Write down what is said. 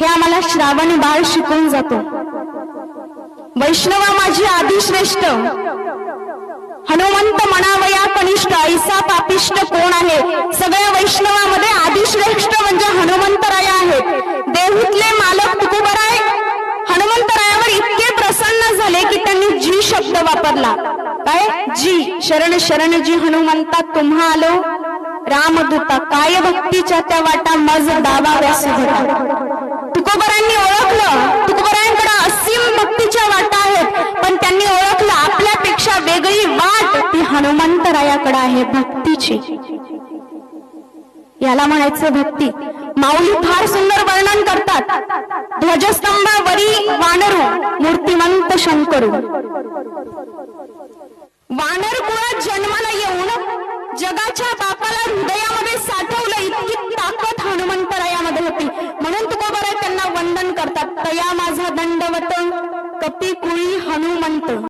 हे आम्हाला श्रावणी बाळ शिकवून जातो. वैष्णवा माझी आधी श्रेष्ठ हनुमंत म्हणावया कनिष्ठ ऐसा पापिष्ट कोण आहे? सगळ्या वैष्णवामध्ये आदिश्रेष्ठ म्हणजे हनुमंतराय आहेत. देहूतले मालक तुकोबराय हनुमंतरायावर इतके प्रसन्न झाले की त्यांनी जी शब्द वापरला. काय? जी. शरण शरण जी हनुमंता तुम्हा आलो. रामदूता काय भक्तीच्या त्या वाटा मज दाबाव्यास सुभटा तुकोबरांनी ओळखलं तुकोबरांकडे असीम भक्तीच्या वाटा आहेत पण त्यांनी ओळखलं आपल्यापेक्षा वेगळी वाट ती हनुमंतरायाकडे आहे भक्तीची. याला म्हणायचं भक्ती. माऊली फार सुंदर वर्णन करतात. ध्वजस्तंभावरी वानरू मूर्तिमंत शंकरू. वानर कुळ जगाच्या बापाला हृदयामध्ये साठवलं इतकी ताकद हनुमंतरायामध्ये होती. म्हणून तुकोबराय त्यांना वंदन करतात. तया माझा दंडवत कपी कुळी हनुमंत.